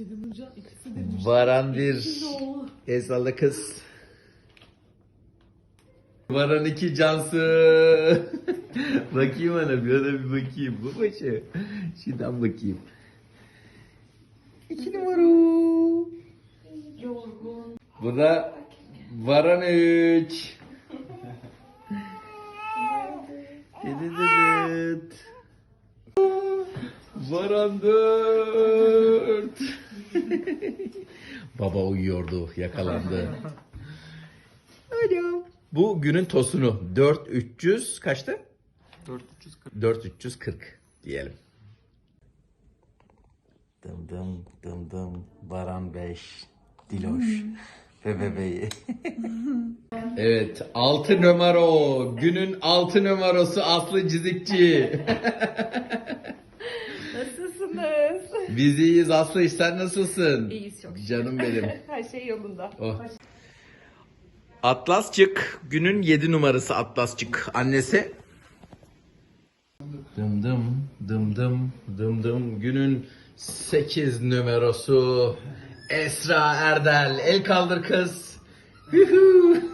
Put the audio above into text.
Kedim Hoca ikisi demiş. Varan bir. El salla kız. Varan iki Cansu. bakayım ana bir ona bir bakayım. Bu başı. Şuradan bakayım. İki numara. Yorgun. Bu da Varan üç. Varan dört. Baba uyuyordu, yakalandı. Alo. Bu günün tosunu 4300 kaçtı? 4340. 4340 diyelim. Dım dım dım dım Baran 5 Diloş ve bebeği. evet 6 numara günün 6 numarası Aslı Cizikçi. Biz iyiyiz Aslı sen nasılsın? İyiyiz çok şükür. Canım benim. Her şey yolunda. Oh. Atlasçık günün 7 numarası Atlasçık. Annesi Dım dım dım dım dım dım günün 8 numarası Esra Erdel. El kaldır kız. Yuhu.